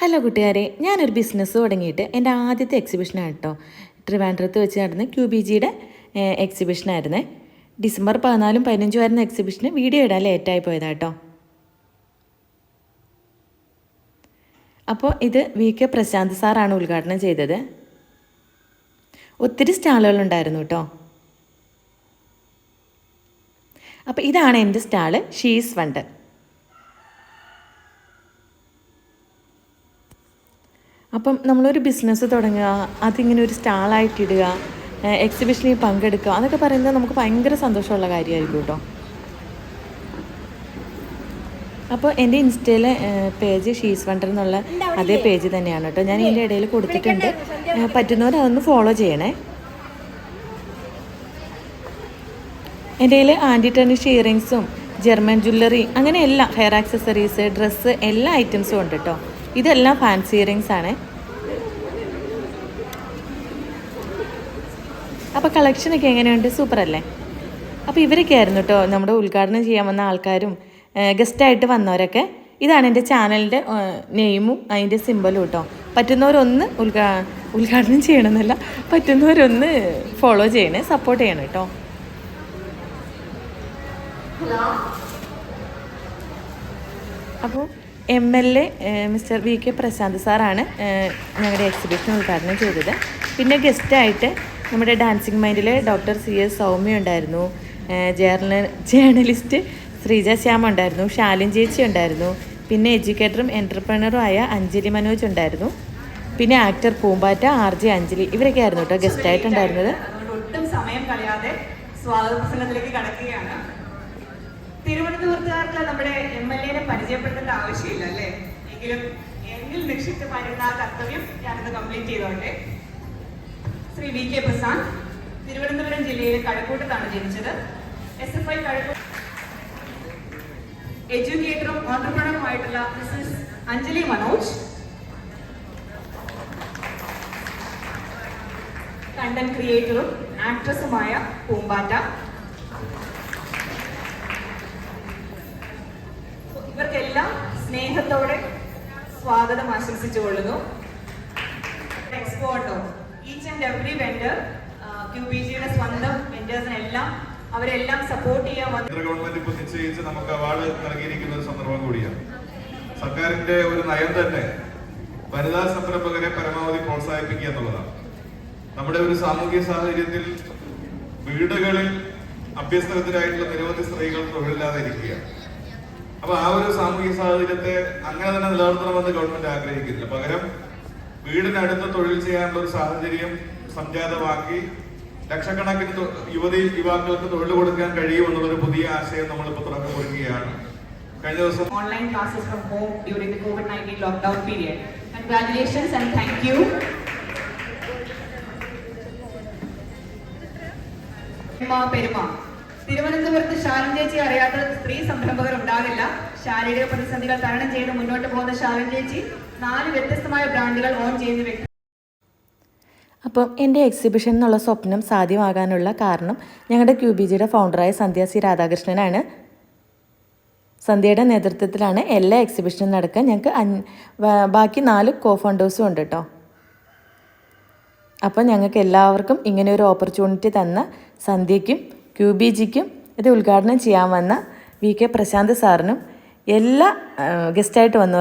Hello കൂട്ടുകാരെ ഞാനൊരു business തുടങ്ങിയിട്ട് എന്റെ ആദ്യത്തെ എക്സിബിഷനാണ് കേട്ടോ. ട്രിവാൻഡ്രത്ത് വെച്ച് നടന്ന ക്യൂ ബി ജിയുടെ എക്സിബിഷനായിരുന്നേ ഡിസംബർ പതിനാലും പതിനഞ്ചും ആയിരുന്ന എക്സിബിഷന് വീഡിയോ ഇടാൻ ലേറ്റായി പോയതാണ് കേട്ടോ. അപ്പോൾ ഇത് വി കെ പ്രശാന്ത് സാറാണ് ഉദ്ഘാടനം ചെയ്തത്. ഒത്തിരി സ്റ്റാളുകളുണ്ടായിരുന്നു കേട്ടോ. അപ്പോൾ ഇതാണ് എന്റെ സ്റ്റാൾ ഷീസ് വണ്ടർ അപ്പം നമ്മളൊരു ബിസിനസ് തുടങ്ങുക അതിങ്ങനെ ഒരു സ്റ്റാളായിട്ടിടുക എക്സിബിഷനിൽ പങ്കെടുക്കുക അതൊക്കെ പറയുന്നത് നമുക്ക് ഭയങ്കര സന്തോഷമുള്ള കാര്യമായിരിക്കും കേട്ടോ. അപ്പോൾ എന്റെ ഇൻസ്റ്റയിലെ പേജ് ഷീസ് വണ്ടർ എന്നുള്ള അതേ പേജ് തന്നെയാണ് കേട്ടോ. ഞാൻ ഇതിന്റെ ഇടയിൽ കൊടുത്തിട്ടുണ്ട്. പറ്റുന്നവർ അതൊന്ന് ഫോളോ ചെയ്യണേ. എന്റെ കയ്യിൽ ആന്റി ടെർണിഷ് ഇയറിങ്സും ജർമ്മൻ ജ്വല്ലറി അങ്ങനെ എല്ലാം ഹെയർ ആക്സസറീസ് ഡ്രസ്സ് എല്ലാ ഐറ്റംസും ഉണ്ട് കേട്ടോ. ഇതെല്ലാം ഫാൻസി ഇയറിങ്സ് ആണ്. അപ്പോൾ കളക്ഷനൊക്കെ എങ്ങനെയുണ്ട്? സൂപ്പർ അല്ലേ അപ്പോൾ ഇവരൊക്കെ ആയിരുന്നു കേട്ടോ നമ്മുടെ ഉദ്ഘാടനം ചെയ്യാൻ വന്ന ആൾക്കാരും ഗസ്റ്റായിട്ട് വന്നവരൊക്കെ. ഇതാണ് എന്റെ ചാനലിന്റെ നെയിമും അതിന്റെ സിമ്പലും കേട്ടോ പറ്റുന്നവരൊന്ന് ഉദ്ഘാ ഉദ്ഘാടനം ചെയ്യണമെന്നല്ല പറ്റുന്നവരൊന്ന് ഫോളോ ചെയ്യണേ സപ്പോർട്ട് ചെയ്യണം കേട്ടോ അപ്പോൾ M L A mister V K Prashant സാറാണ് ഞങ്ങളുടെ എക്സിബിഷൻ ഉദ്ഘാടനം ചെയ്തത്. പിന്നെ ഗസ്റ്റായിട്ട് നമ്മുടെ ഡാൻസിങ് മൈൻഡിലെ ഡോക്ടർ സി എസ് സൗമ്യ ഉണ്ടായിരുന്നു. ജേർണ ജേർണലിസ്റ്റ് ശ്രീജ ശ്യാം ഉണ്ടായിരുന്നു. ഷാലിൻ ചേച്ചി ഉണ്ടായിരുന്നു. പിന്നെ എഡ്യൂക്കേറ്ററും എന്റർപ്രണറും ആയ അഞ്ജലി മനോജ് ഉണ്ടായിരുന്നു. പിന്നെ actor Poombatta R J Anjali ഇവരൊക്കെ ആയിരുന്നു കേട്ടോ ഗസ്റ്റായിട്ടുണ്ടായിരുന്നത് ഒട്ടും സമയം കളയാതെ സ്വാഗത പ്രസംഗത്തിലേക്ക് കടക്കുകയാണ്. തിരുവനന്തപുരത്തുകാർക്ക് നമ്മുടെ എം എൽ എനെ പരിചയപ്പെടുത്തേണ്ട ആവശ്യമില്ല അല്ലേ? എങ്കിലും എങ്കിൽ നിക്ഷിപ്തമായിരുന്ന ആ കർത്തവ്യം ഞാനത് കംപ്ലീറ്റ് ചെയ്തോട്ടെ. ശ്രീ വി കെ പ്രസാദ് തിരുവനന്തപുരം ജില്ലയിലെ കഴക്കൂട്ടത്താണ് ജനിച്ചത്. എസ് എഫ് ഐ കഴക്കൂട്ട എഡ്യൂക്കേറ്ററും ഓണ്ടർപ്രണറുമായിട്ടുള്ള മിസ്സസ് അഞ്ജലി മനോജ്. കണ്ടന്റ് ക്രിയേറ്ററും ആക്ട്രസുമായ പൂമ്പാറ്റ. സ്നേഹത്തോടെ സ്വാഗതം ആശംസിച്ചുകൊള്ളുന്നു എക്സ്പോർട്ടോ each and every vendor Q P ജിയുടെ സ്വന്തം വെൻഡേഴ്സിനെല്ലാം അവരെല്ലാം സപ്പോർട്ട് ചെയ്യാൻ ഗവൺമെന്റ് ഇപ്പൊ നിശ്ചയിച്ച് നമുക്ക് അവാർഡ് നൽകിയിരിക്കുന്ന ഒരു സന്ദർഭം കൂടിയാണ്. സർക്കാരിന്റെ ഒരു നയം തന്നെ വനിതാ സംരംഭകരെ പരമാവധി പ്രോത്സാഹിപ്പിക്കുക എന്നുള്ളതാണ്. നമ്മുടെ ഒരു സാമൂഹ്യ സാഹചര്യത്തിൽ വീടുകളിൽ അഭ്യസ്തരത്തിലായിട്ടുള്ള നിരവധി സ്ത്രീകൾ തൊഴിലില്ലാതെ ഇരിക്കുകയാണ്. അപ്പൊ ആ ഒരു സാമൂഹിക സാഹചര്യത്തെ അങ്ങനെ തന്നെ നിലനിർത്തണമെന്ന് ഗവൺമെന്റ് ആഗ്രഹിക്കുന്നില്ല പകരം വീടിനടുത്ത് തൊഴിൽ ചെയ്യാനുള്ള ഒരു സാഹചര്യം സംജാതമാക്കി ലക്ഷക്കണക്കിന് യുവതി യുവാക്കൾക്ക് തൊഴിൽ കൊടുക്കാൻ കഴിയുമെന്നുള്ളൊരു പുതിയ ആശയം നമ്മളിപ്പോൾ തുറന്നു കൊടുക്കുകയാണ് കഴിഞ്ഞ ദിവസം online classes from home during the COVID-19 lockdown period. Congratulations and thank you Peruma. തിരുവനന്തപുരത്ത് ശാലിൻ ചേച്ചി അറിയാത്ത സ്ത്രീ സംരംഭകർ ഉണ്ടാകില്ല ശാരീരിക പ്രതിസന്ധികൾ തരണം ചെയ്ത് മുന്നോട്ട് പോകുന്ന ശാലിൻ ചേച്ചി നാല് വ്യത്യസ്തമായ ബ്രാൻഡുകൾ ഓൺ ചെയ്യുന്ന വ്യക്തി. അപ്പം എന്റെ എക്സിബിഷൻ എന്നുള്ള സ്വപ്നം സാധ്യമാകാനുള്ള കാരണം ഞങ്ങളുടെ ക്യു ബി ജിയുടെ ഫൗണ്ടറായ സന്ധ്യ സി രാധാകൃഷ്ണനാണ്. സന്ധ്യയുടെ നേതൃത്വത്തിലാണ് എല്ലാ എക്സിബിഷനും നടക്കുക ഞങ്ങൾക്ക് ബാക്കി നാല് കോ ഫൗണ്ടേഴ്സും ഉണ്ട് കേട്ടോ അപ്പോൾ ഞങ്ങൾക്ക് എല്ലാവർക്കും ഇങ്ങനെ ഒരു ഓപ്പർച്യൂണിറ്റി തന്ന സന്ധ്യയ്ക്കും ക്യൂ ബി ജിക്കും ഇത് ഉദ്ഘാടനം ചെയ്യാൻ വന്ന വി കെ പ്രശാന്ത് സാറിനും എല്ലാ ഗസ്റ്റായിട്ട് വന്നവർ